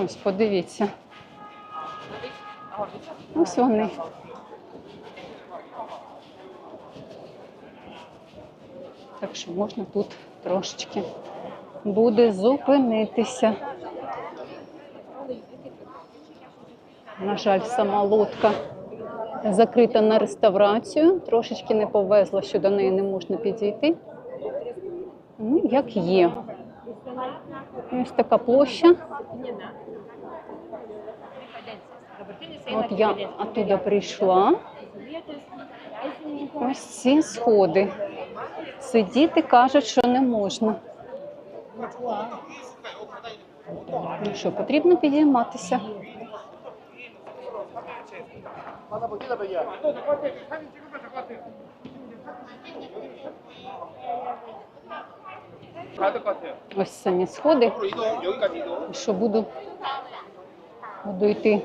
Ось, подивіться. Ось вони. Так що можна тут трошечки буде зупинитися. На жаль, сама лодка закрита на реставрацію. Трошечки не повезла, що до неї не можна підійти. Ну, як є. Ось така площа. От я оттуда прийшла. Ось ці сходи. Сидіти кажуть, що не можна. Ну Що потрібно підійматися? Ось самі сходи. Що буду, буду йти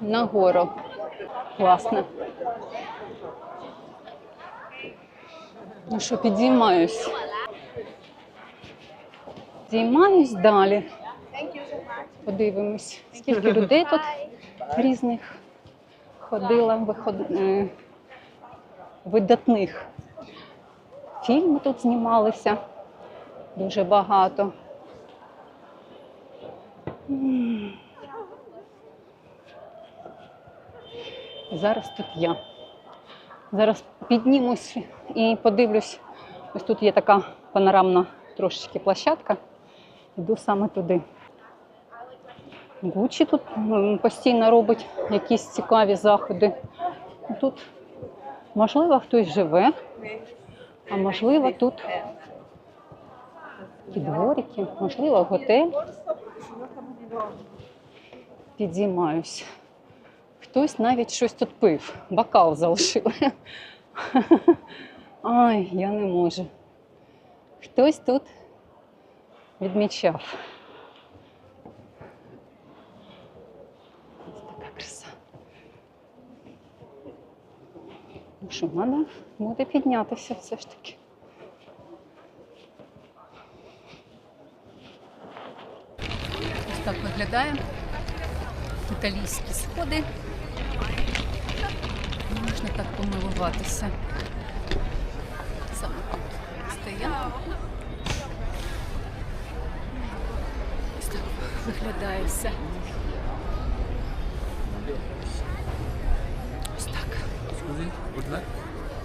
нагору. Класно. Ну що, підіймаюсь. Підіймаюсь далі. Подивимось, скільки людей тут різних ходила, виход... е, видатних. Фільми тут знімалися дуже багато. Зараз тут я. Зараз піднімусь і подивлюсь. Ось тут є така панорамна трошечки площадка. Йду саме туди. Гучі тут постійно робить якісь цікаві заходи. Тут, можливо, хтось живе, а можливо, тут дворики, можливо, готель. Підіймаюсь. Хтось навіть щось тут пив, бокал залишили. Ай, я не можу. Хтось тут відмічав. Ось така краса. Ну що, треба буде піднятися все ж таки. Ось так виглядає. Італійські сходи. Можна так помилуватися. Саме тут стояла. Ось так виглядає все. Ось так.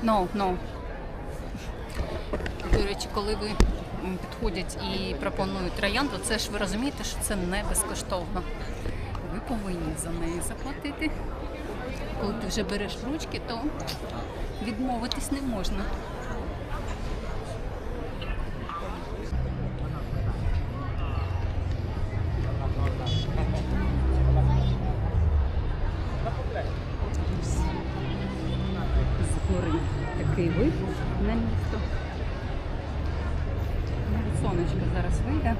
No, no. До речі, коли ви підходять і пропонують троянду, це ж ви розумієте, що це не безкоштовно. Ви повинні за неї заплатити. Коли ти вже береш ручки, то відмовитись не можна. З гори такий вид на місто. Навіть сонечко зараз вийде.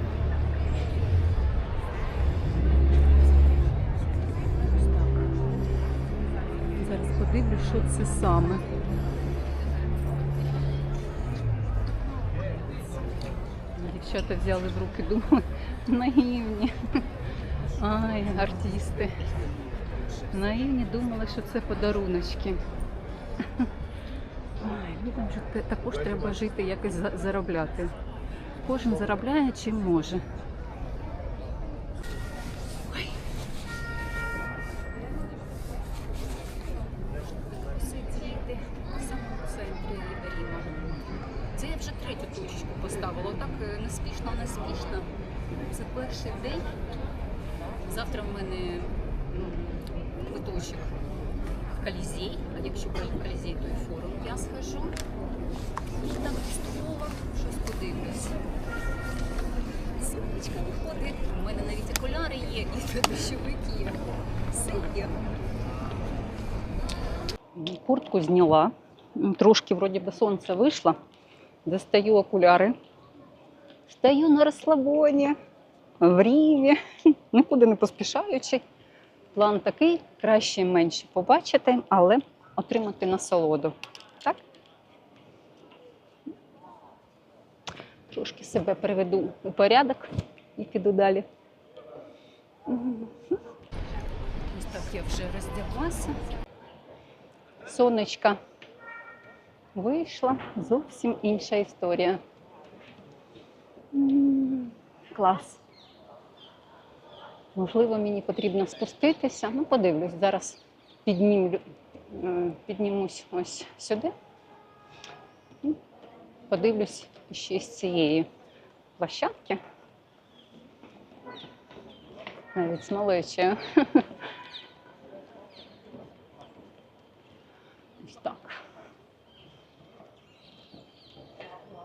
Що це саме. Дівчата взяли в руки, думали, наївні. Ай, артисти. Наївні думали, що це подаруночки. Людям же також треба жити, якось заробляти. Кожен заробляє чим може. Це я вже третю точечку поставила. Так е, неспішно, неспішно. Це перший день. Завтра в мене квиточок в Колізей. А якщо Колізей, то і форум я схожу. І там Різдвова щось подивлюсь. Сонечко виходить. У мене навіть окуляри є, і дощовик є. Все є. Куртку зняла. Трошки вроді би сонце вийшло. Достаю окуляри. Стою на розслабоні, в ріві, нікуди не поспішаючи. План такий, краще менше побачити, але отримати насолоду. Так? Трошки себе приведу у порядок і піду далі. Ось так я вже роздяглася. Сонечка вийшла, зовсім інша історія. Клас. Можливо, мені потрібно спуститися. Ну, подивлюсь, зараз піднімлю, піднімусь ось сюди. Подивлюсь ще з цієї площадки. Навіть з. Ось так.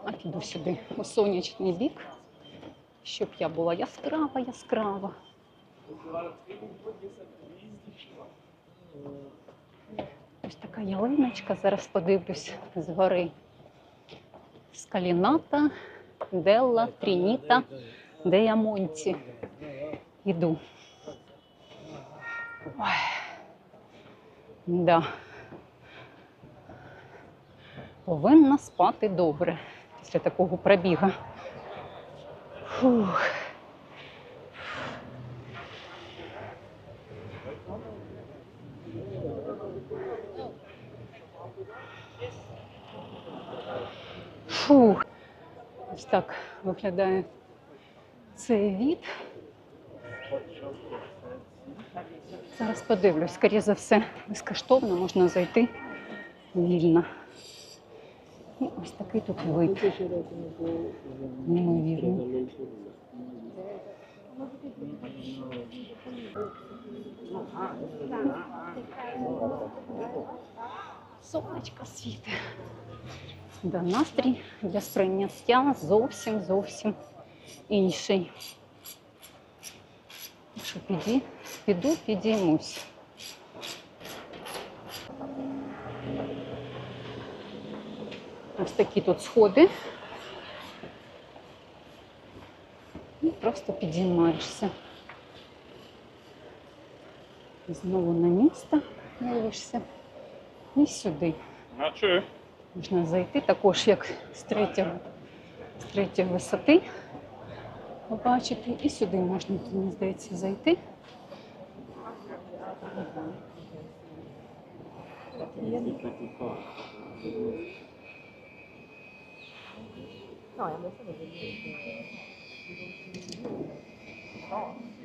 А піду сюди у сонячний бік, щоб я була яскрава, яскрава. Ось така ялиночка, зараз подивлюсь згори. Скаліната, Делла, Трініта, Деямонті. Іду. Ой. Да. Повинна спати добре після такого пробіга. Фух. Фух. Ось так виглядає цей від. Зараз подивлюсь, скоріше за все, безкоштовно можна зайти вільно. І ось такий тут вид. Неймовірний. Сонечко світе. Да, настрій для сприйняття зовсім зовсім інший. Що піді, піду, підіймусь. Ось такі тут сходи. І просто підіймаєшся. Знову на місто дивишся. І сюди. Sure. Можна зайти також як з третього, з третьої висоти побачити. І сюди можна, мені здається, зайти. 好像没 am assuming that.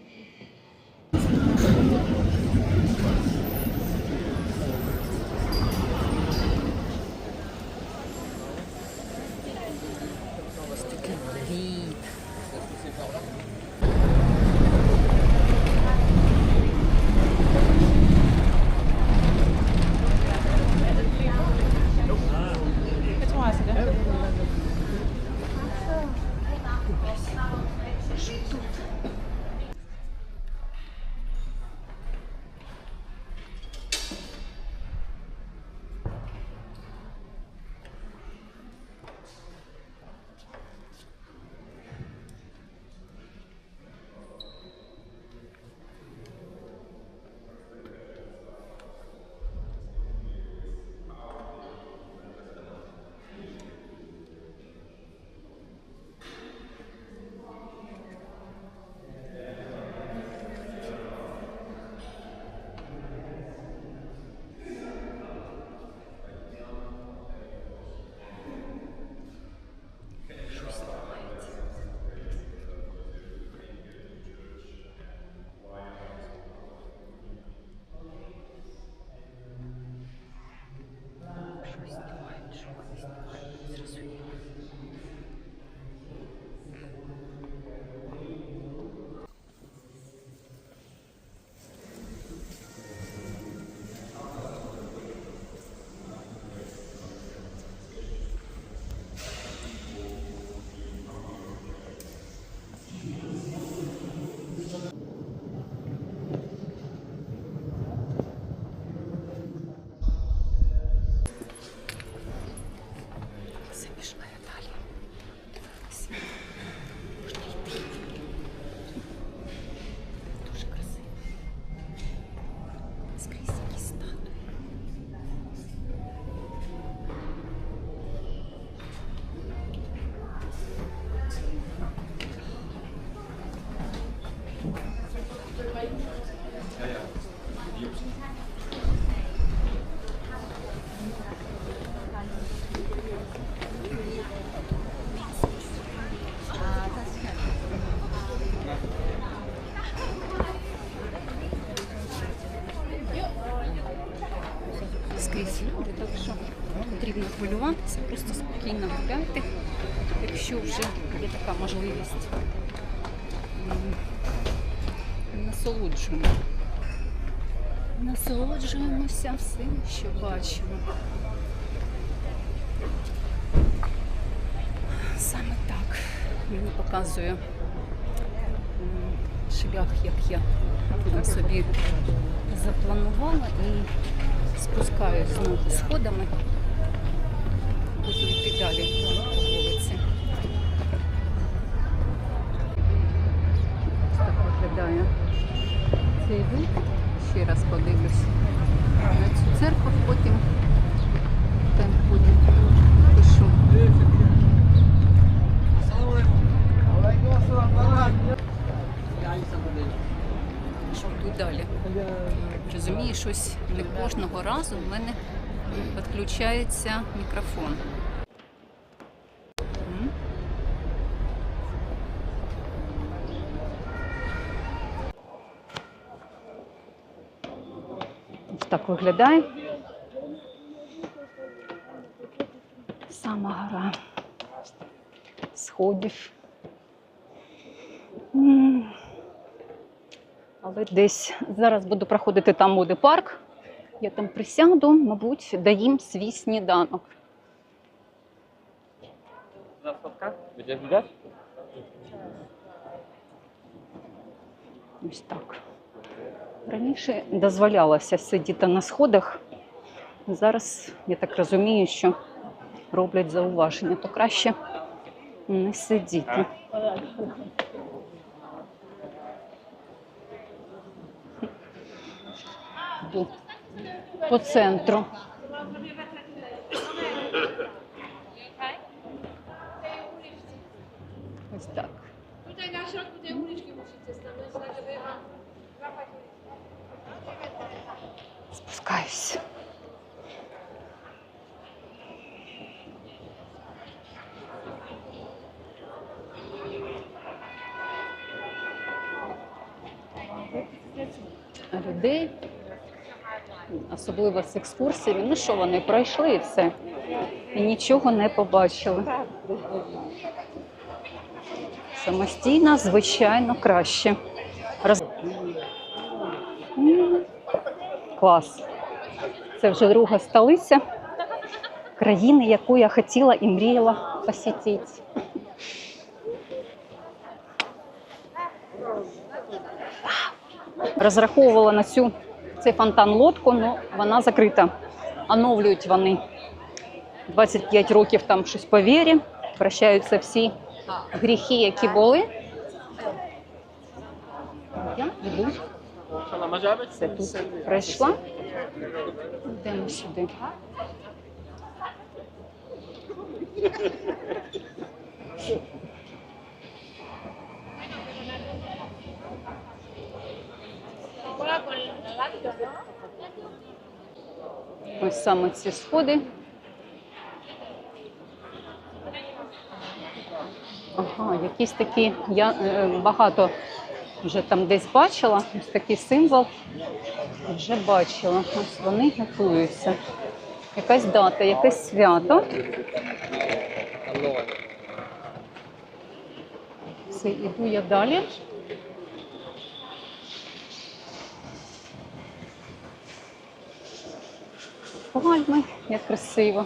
Спокійно гуляти, якщо вже є така можливість. Насолоджуємо. Насолоджуємося всім, що бачимо. Саме так мені показує шлях, як я собі запланувала і спускаюсь знову сходами. Буду йти далі по вулиці. Ось Так виглядає цей вид. Ще раз подивлюсь на цю церкву, потім в тайм-коді пишу. Що йду далі. Розумію, щось не разу в мене підключається мікрофон. Ось так виглядає. Сама гора сходів. Але десь зараз буду проходити там буде парк. Я там присяду, мабуть, даїм свій сніданок. Ось так. Раніше дозволялося сидіти на сходах. Зараз, я так розумію, що роблять зауваження, то краще не сидіти. Йду По центру. Ось так. Środku tej uliczki musicie stanąć, żeby złapać Спускаюсь. Особливо з екскурсією, ну що вони пройшли і все. І нічого не побачили. Самостійно, звичайно, краще. Роз... Клас. Це вже друга столиця країни, яку я хотіла і мріяла посітити. Розраховувала на цю цей фонтан лодку, але вона закрита. Оновлюють вони 25 років там щось по вірі, прощаються всі гріхи, які були. Я йду. Це тут пройшла. Йдемо сюди. Ось саме ці сходи. Ага, якісь такі, я е, багато вже там десь бачила, ось такий символ. Вже бачила. Ось вони готуються. Якась дата, якесь свято. Все, іду я далі. Пальми, як красиво.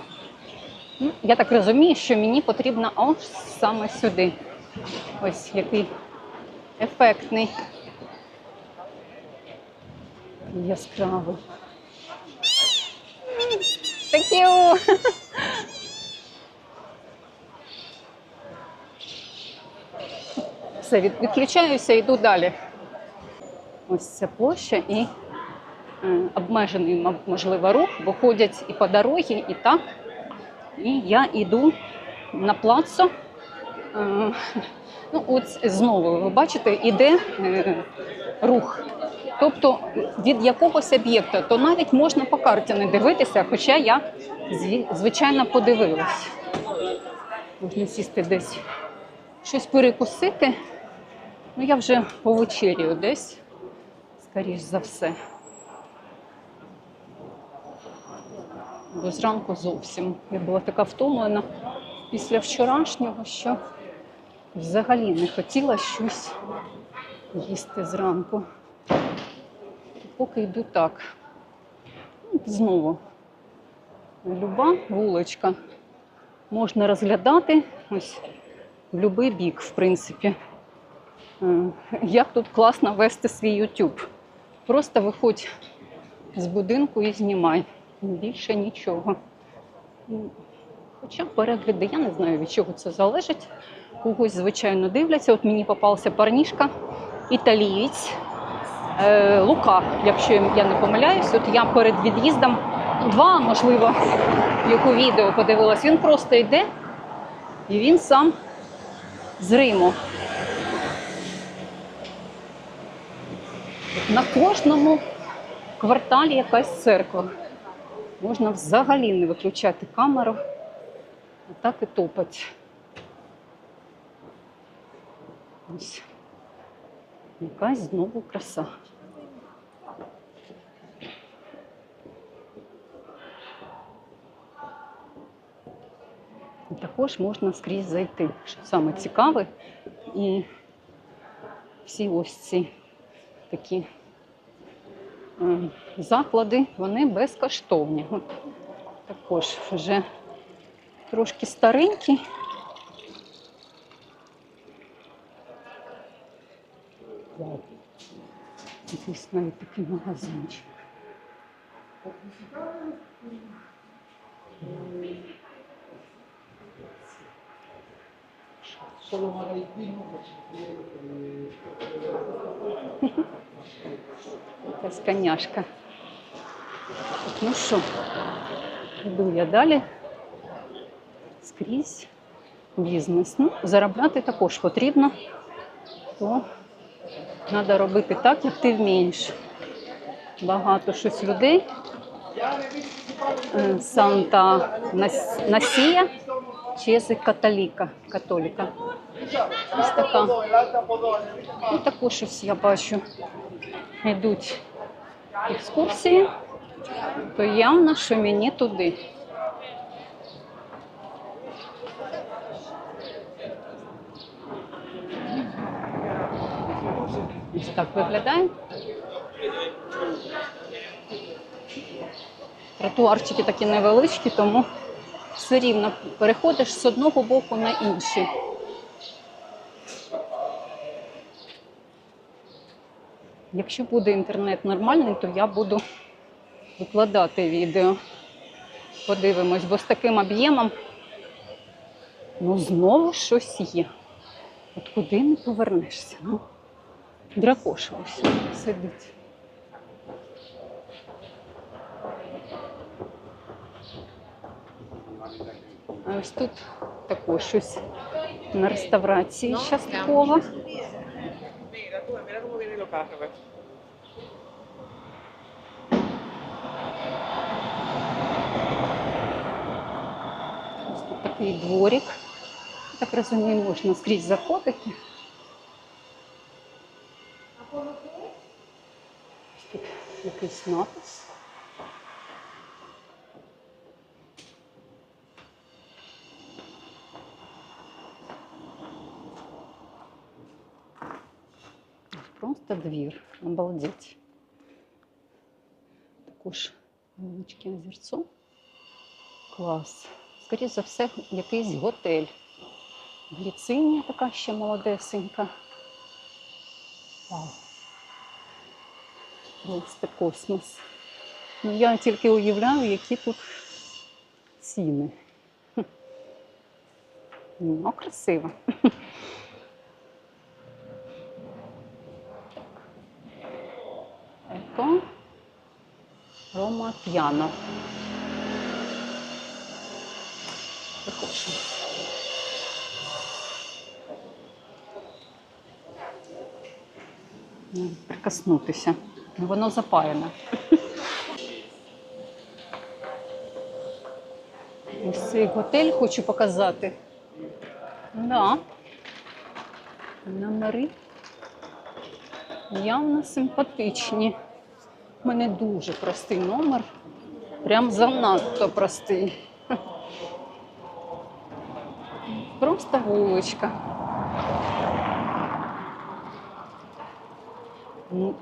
Ну, Я так розумію, що мені потрібно ось саме сюди. Ось який ефектний. Яскравий. You! Все, від, відключаюся, йду далі. Ось ця площа і обмежений, можливо, рух, бо ходять і по дорогі, і так. І я йду на плацу. Е, Ну, от знову ви бачите, іде е, рух. Тобто від якогось об'єкта, то навіть можна по карті не дивитися, хоча я звичайно подивилась. Можна сісти десь щось перекусити. Ну, я вже повечерюю десь, скоріш за все. Бо зранку зовсім. Я була така втомлена після вчорашнього, що взагалі не хотіла щось їсти зранку. Поки йду так. Знову люба вуличка. Можна розглядати ось в будь-який бік, в принципі. Е, Як тут класно вести свій YouTube. Просто виходь з будинку і знімай. Більше нічого. М, Хоча перегляди, я не знаю, від чого це залежить. Когось, звичайно, дивляться. От мені попався парнішка, італієць, е, Лука, якщо я не помиляюсь. От я перед від'їздом два, можливо, його відео подивилась. Він просто йде і він сам з Риму. На кожному кварталі якась церква. Можна взагалі не виключати камеру, а так і топать. Ось якась знову краса. Також можна скрізь зайти, що саме цікаве. І всі ось ці такі заклади, вони безкоштовні. Також вже трошки старенькі. Якийсь навіть такий магазинчик. Якась коняшка. Ну що, йду я далі. Скрізь бізнес. Ну, заробляти також потрібно, то треба робити так, як ти вмієш. Багато щось людей. Е, Санта Нас- Чези католіка. католіка. Ось така. І також ось я бачу, йдуть екскурсії, то явно, що мені туди. Ось так виглядає. Тротуарчики такі невеличкі, тому все рівно переходиш з одного боку на інший. Якщо буде інтернет нормальний, то я буду викладати відео. Подивимось, бо з таким об'ємом ну знову щось є. От куди не повернешся? Ну, дракоша ось сидить. Ось тут також щось на реставрації частково. ¿ves? Ось тут такий дворик. Так розумію, можна скрізь заходити. Ось тут якийсь напис. Ось Просто двір. Обалдеть. Також невеличке озерцо. Клас. Скоріше за все, якийсь готель. Гліцинія така ще молодесенька. Вау. Просто космос. Ну, я тільки уявляю, які тут ціни. Ну, красиво. П'яно. Заходимо. Ну, Прикоснутися. Ну, Воно запаяне. Ось цей готель хочу показати. Да. Номери явно симпатичні. У мене дуже простий номер. Прям занадто простий. Просто вуличка.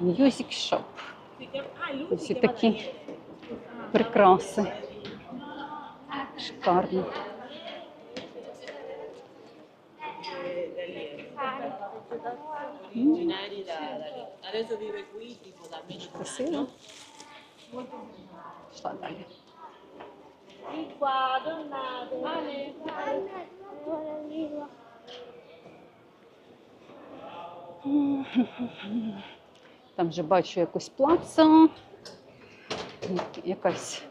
Music Shop. Ось і такі прикраси. Шикарно. М, Красиво. Пішла далі. Там вже бачу якусь плацу. Якась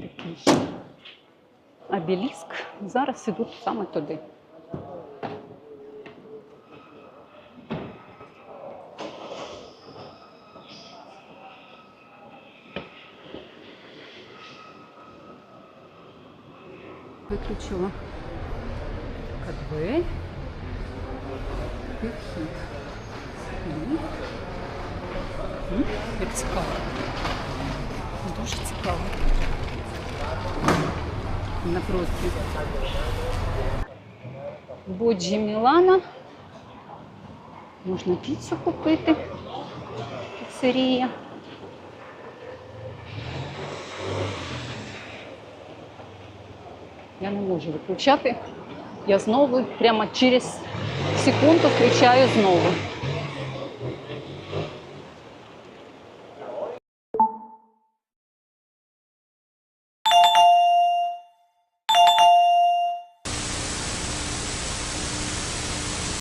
такий обеліск. Зараз ідуть саме туди. Виключила така двері. І вхід. Як цікаво. Дуже цікаво. Напроти. Боджі Мілана. Можна піцу купити. Піцерія. Я не можу виключати. Я знову прямо через секунду включаю знову.